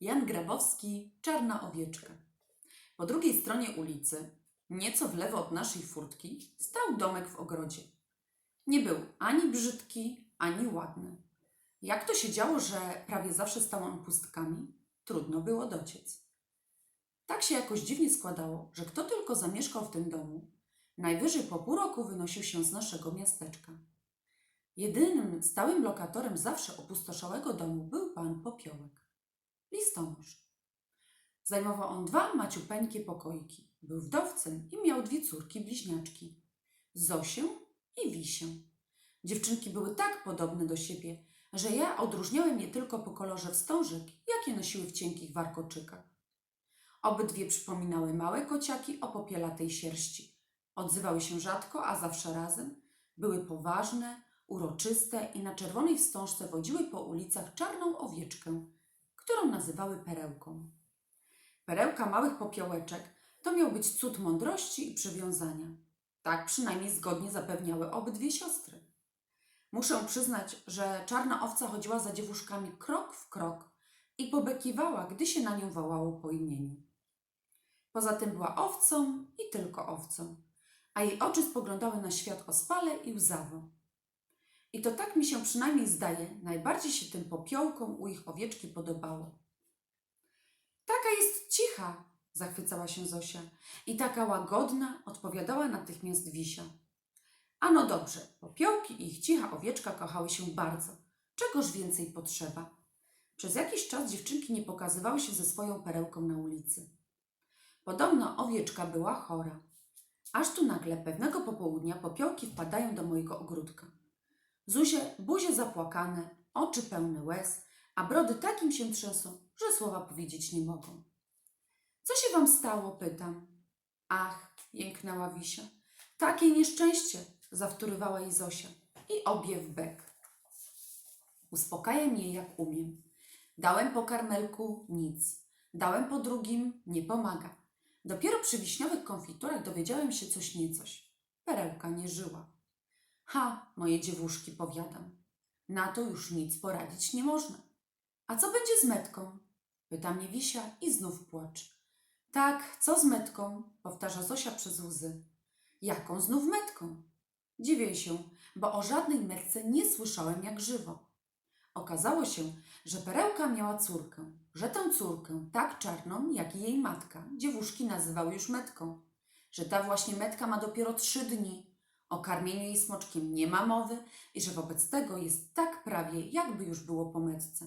Jan Grabowski, Czarna owieczka. Po drugiej stronie ulicy, nieco w lewo od naszej furtki, stał domek w ogrodzie. Nie był ani brzydki, ani ładny. Jak to się działo, że prawie zawsze stał on pustkami, trudno było dociec. Tak się jakoś dziwnie składało, że kto tylko zamieszkał w tym domu, najwyżej po pół roku wynosił się z naszego miasteczka. Jedynym stałym lokatorem zawsze opustoszałego domu był pan Popiołek, listonosz. Zajmował on dwa maciupeńkie pokoiki. Był wdowcem i miał dwie córki bliźniaczki, Zosię i Wisię. Dziewczynki były tak podobne do siebie, że ja odróżniałem je tylko po kolorze wstążek, jakie nosiły w cienkich warkoczykach. Obydwie przypominały małe kociaki o popielatej sierści. Odzywały się rzadko, a zawsze razem. Były poważne, uroczyste i na czerwonej wstążce wodziły po ulicach czarną owieczkę, którą nazywały perełką. Perełka małych popiołeczek to miał być cud mądrości i przywiązania. Tak przynajmniej zgodnie zapewniały obydwie siostry. Muszę przyznać, że czarna owca chodziła za dziewuszkami krok w krok i pobekiwała, gdy się na nią wołało po imieniu. Poza tym była owcą i tylko owcą, a jej oczy spoglądały na świat ospale i łzawo. I to tak mi się przynajmniej zdaje, najbardziej się tym popiołkom u ich owieczki podobało. Taka jest cicha, zachwycała się Zosia. I taka łagodna, odpowiadała natychmiast Wisia. Ano dobrze, popiołki i ich cicha owieczka kochały się bardzo. Czegoż więcej potrzeba? Przez jakiś czas dziewczynki nie pokazywały się ze swoją perełką na ulicy. Podobno owieczka była chora. Aż tu nagle pewnego popołudnia popiołki wpadają do mojego ogródka. Zuzie buzie zapłakane, oczy pełne łez, a brody takim się trzęsą, że słowa powiedzieć nie mogą. Co się wam stało? pytam. Ach, jęknęła Wisia. Takie nieszczęście, zawtórywała jej Zosia i obie w bek. Uspokajam jej jak umiem. Dałem po karmelku nic. Dałem po drugim nie pomaga. Dopiero przy wiśniowych konfiturach dowiedziałem się coś niecoś. Perełka nie żyła. Ha, moje dziewuszki, powiadam. Na to już nic poradzić nie można. A co będzie z metką? Pyta mnie Wisia i znów płacz. Tak, co z metką? Powtarza Zosia przez łzy. Jaką znów metką? Dziwię się, bo o żadnej metce nie słyszałem jak żywo. Okazało się, że Perełka miała córkę, że tę córkę, tak czarną jak i jej matka, dziewuszki nazywały już metką, że ta właśnie metka ma dopiero trzy dni, o karmieniu jej smoczkiem nie ma mowy i że wobec tego jest tak prawie, jakby już było po metce.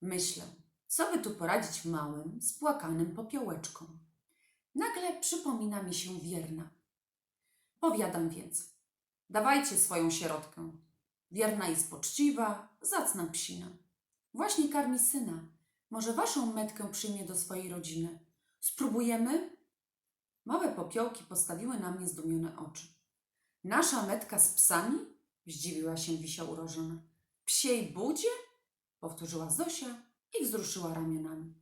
Myślę, co by tu poradzić małym, spłakanym popiołeczkom. Nagle przypomina mi się wierna. Powiadam więc, dawajcie swoją sierotkę. Wierna jest poczciwa, zacna psina. Właśnie karmi syna. Może waszą metkę przyjmie do swojej rodziny. Spróbujemy? Małe popiołki postawiły na mnie zdumione oczy. Nasza metka z psami? Zdziwiła się Wisia urożona. Psiej budzie? Powtórzyła Zosia i wzruszyła ramionami.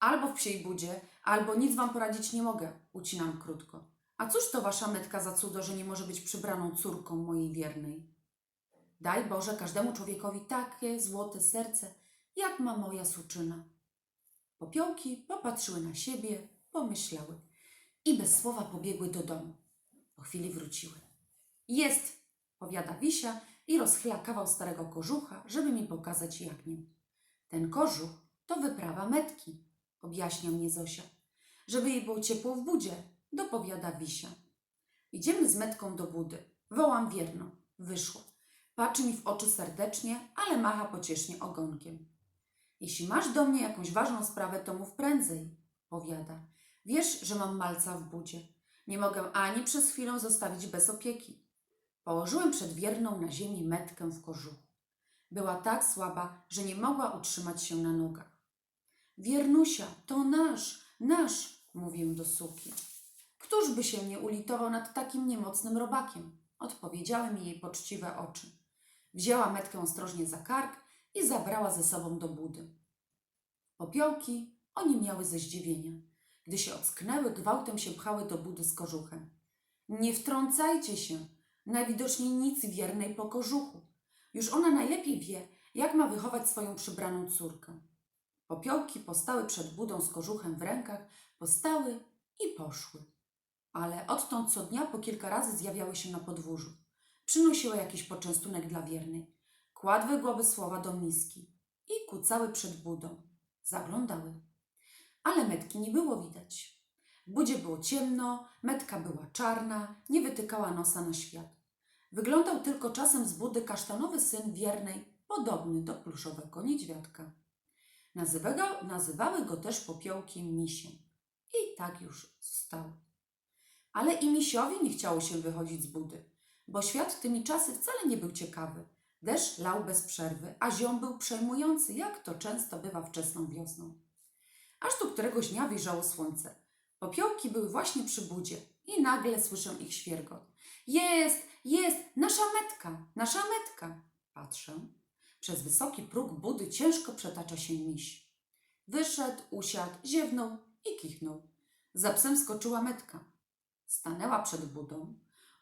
Albo w psiej budzie, albo nic wam poradzić nie mogę, ucinam krótko. A cóż to wasza metka za cudo, że nie może być przybraną córką mojej wiernej? Daj Boże każdemu człowiekowi takie złote serce, jak ma moja suczyna. Popiołki popatrzyły na siebie, pomyślały i bez słowa pobiegły do domu. Po chwili wróciły. Jest, powiada Wisia i rozchyla kawał starego kożucha, żeby mi pokazać jak. Ten kożuch to wyprawa metki, objaśnia mnie Zosia. Żeby jej było ciepło w budzie, dopowiada Wisia. Idziemy z metką do budy. Wołam wierno. Wyszło. Patrzy mi w oczy serdecznie, ale macha pociesznie ogonkiem. Jeśli masz do mnie jakąś ważną sprawę, to mów prędzej, powiada. Wiesz, że mam malca w budzie. Nie mogę ani przez chwilę zostawić bez opieki. Położyłem przed wierną na ziemi metkę w kożuchu. Była tak słaba, że nie mogła utrzymać się na nogach. Wiernusia, to nasz, nasz, mówię do suki. Któż by się nie ulitował nad takim niemocnym robakiem? Odpowiedziały mi jej poczciwe oczy. Wzięła metkę ostrożnie za kark i zabrała ze sobą do budy. Popiołki oni miały ze zdziwienia. Gdy się ocknęły, gwałtem się pchały do budy z kożuchem. Nie wtrącajcie się, najwidoczniej nic wiernej po kożuchu. Już ona najlepiej wie, jak ma wychować swoją przybraną córkę. Popiołki postały przed budą z kożuchem w rękach, postały i poszły. Ale odtąd co dnia po kilka razy zjawiały się na podwórzu. Przynosiły jakiś poczęstunek dla wiernej. Kładły głowy słowa do miski i kucały przed budą. Zaglądały. Ale metki nie było widać. Budzie było ciemno, metka była czarna, nie wytykała nosa na świat. Wyglądał tylko czasem z budy kasztanowy syn wiernej, podobny do pluszowego niedźwiadka. Nazywały, nazywały go też popiołki misiem. I tak już stał. Ale i misiowi nie chciało się wychodzić z budy, bo świat tymi czasy wcale nie był ciekawy. Deszcz lał bez przerwy, a ziom był przejmujący, jak to często bywa wczesną wiosną. Aż tu któregoś dnia wyjrzało słońce. Popiołki były właśnie przy budzie i nagle słyszę ich świergot. Jest, jest, nasza metka, nasza metka. Patrzę. Przez wysoki próg budy ciężko przetacza się miś. Wyszedł, usiadł, ziewnął i kichnął. Za psem skoczyła metka. Stanęła przed budą,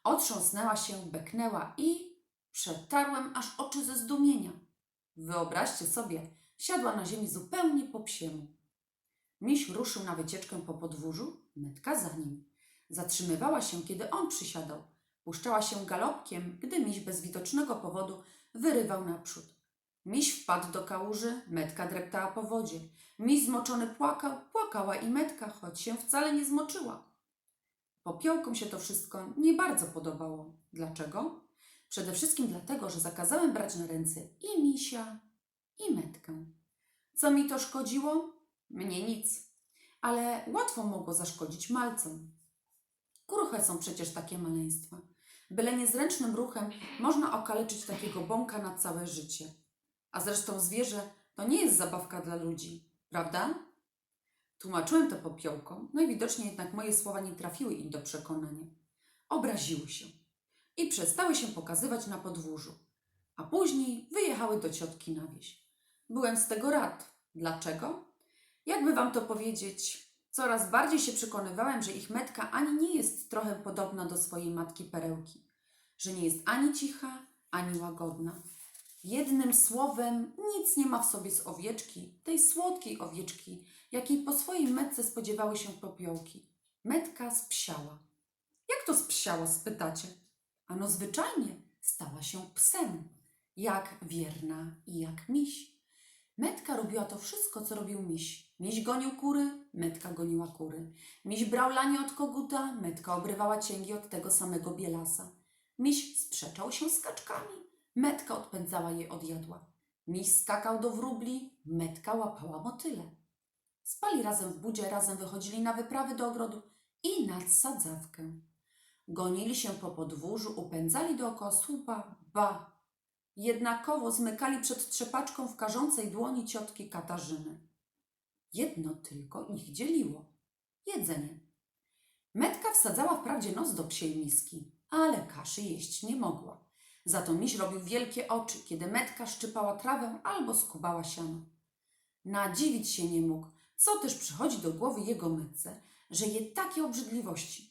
otrząsnęła się, beknęła i przetarłem aż oczy ze zdumienia. Wyobraźcie sobie, siadła na ziemi zupełnie po psiemu. Miś ruszył na wycieczkę po podwórzu, metka za nim. Zatrzymywała się, kiedy on przysiadał. Puszczała się galopkiem, gdy miś bez widocznego powodu wyrywał naprzód. Miś wpadł do kałuży, metka dreptała po wodzie. Miś zmoczony płakał, płakała i metka, choć się wcale nie zmoczyła. Popiołkom się to wszystko nie bardzo podobało. Dlaczego? Przede wszystkim dlatego, że zakazałem brać na ręce i misia, i metkę. Co mi to szkodziło? Mnie nic. Ale łatwo mogło zaszkodzić malcom. Kruche są przecież takie maleństwa. Byle niezręcznym ruchem można okaleczyć takiego bąka na całe życie. A zresztą zwierzę to nie jest zabawka dla ludzi, prawda? Tłumaczyłem to popiołkom, no i widocznie jednak moje słowa nie trafiły im do przekonania. Obraziły się i przestały się pokazywać na podwórzu, a później wyjechały do ciotki na wieś. Byłem z tego rad. Dlaczego? Jakby wam to powiedzieć, coraz bardziej się przekonywałem, że ich metka ani nie jest trochę podobna do swojej matki perełki, że nie jest ani cicha, ani łagodna. Jednym słowem, nic nie ma w sobie z owieczki, tej słodkiej owieczki, jakiej po swojej metce spodziewały się popiołki. Metka spsiała. Jak to spsiała, spytacie? Ano zwyczajnie stała się psem, jak wierna i jak miś. Metka robiła to wszystko, co robił miś. Miś gonił kury, metka goniła kury. Miś brał lanie od koguta, metka obrywała cięgi od tego samego bielasa. Miś sprzeczał się z kaczkami, metka odpędzała je od jadła. Miś skakał do wróbli, metka łapała motyle. Spali razem w budzie, razem wychodzili na wyprawy do ogrodu i nad sadzawkę. Gonili się po podwórzu, upędzali dookoła słupa, ba! Jednakowo zmykali przed trzepaczką w karzącej dłoni ciotki Katarzyny. Jedno tylko ich dzieliło jedzenie. Metka wsadzała wprawdzie nos do psiej miski, ale kaszy jeść nie mogła. Za to miś robił wielkie oczy, kiedy metka szczypała trawę albo skubała siano. Nadziwić się nie mógł, co też przychodzi do głowy jego metce, że je takie obrzydliwości.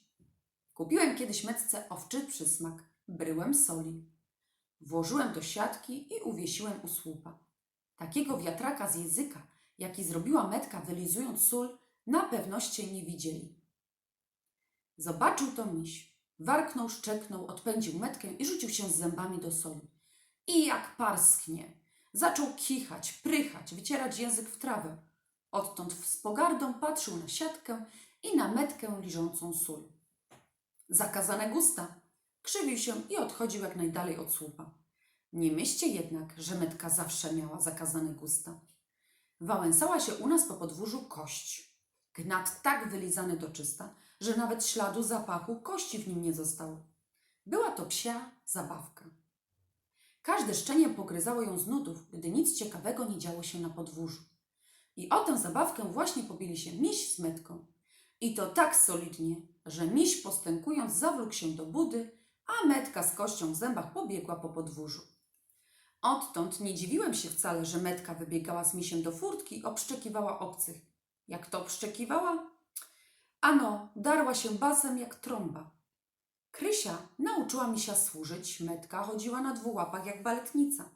Kupiłem kiedyś metce owczy przysmak, bryłem soli. Włożyłem do siatki i uwiesiłem u słupa. Takiego wiatraka z języka, jaki zrobiła metka wylizując sól, na pewnoście nie widzieli. Zobaczył to miś. Warknął, szczeknął, odpędził metkę i rzucił się z zębami do soli. I jak parsknie. Zaczął kichać, prychać, wycierać język w trawę. Odtąd z pogardą patrzył na siatkę i na metkę liżącą sól. Zakazane gusta. Krzywił się i odchodził jak najdalej od słupa. Nie myślcie jednak, że metka zawsze miała zakazane gusta. Wałęsała się u nas po podwórzu kość. Gnat tak wylizany do czysta, że nawet śladu zapachu kości w nim nie zostało. Była to psia zabawka. Każde szczenie pogryzało ją z nudów, gdy nic ciekawego nie działo się na podwórzu. I o tę zabawkę właśnie pobili się miś z metką. I to tak solidnie, że miś postękując zawlókł się do budy, a metka z kością w zębach pobiegła po podwórzu. Odtąd nie dziwiłem się wcale, że metka wybiegała z misiem do furtki i obszczekiwała obcych. Jak to obszczekiwała? Ano, darła się basem jak trąba. Krysia nauczyła misia służyć, metka chodziła na dwóch łapach jak baletnica.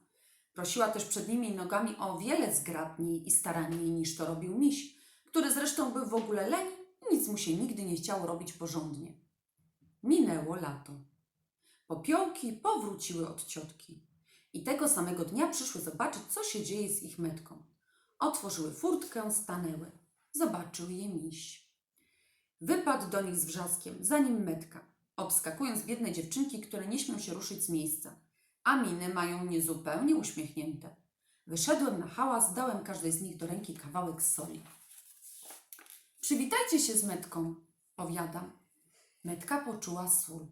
Prosiła też przednimi nogami o wiele zgrabniej i staranniej niż to robił miś, który zresztą był w ogóle leń i nic mu się nigdy nie chciało robić porządnie. Minęło lato. Popiołki powróciły od ciotki i tego samego dnia przyszły zobaczyć, co się dzieje z ich metką. Otworzyły furtkę, stanęły. Zobaczył je miś. Wypadł do nich z wrzaskiem, zanim metka, obskakując biedne dziewczynki, które nie śmią się ruszyć z miejsca, a miny mają niezupełnie uśmiechnięte. Wyszedłem na hałas, dałem każdej z nich do ręki kawałek soli. Przywitajcie się z metką, powiadam. Metka poczuła sól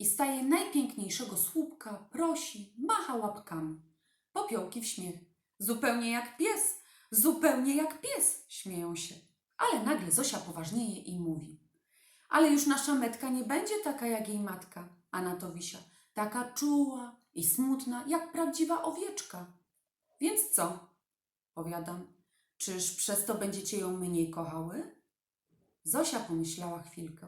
i staje najpiękniejszego słupka, prosi, macha łapkami. Popiołki w śmiech. Zupełnie jak pies, zupełnie jak pies, śmieją się. Ale nagle Zosia poważnieje i mówi. Ale już nasza metka nie będzie taka jak jej matka, a na to Wisia. Taka czuła i smutna, jak prawdziwa owieczka. Więc co? Powiadam. Czyż przez to będziecie ją mniej kochały? Zosia pomyślała chwilkę.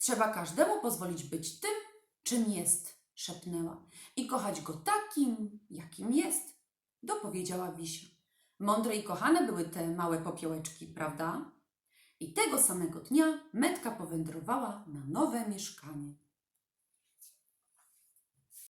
Trzeba każdemu pozwolić być tym, czym jest, szepnęła, i kochać go takim, jakim jest, dopowiedziała Wisia. Mądre i kochane były te małe popiołeczki, prawda? I tego samego dnia Metka powędrowała na nowe mieszkanie.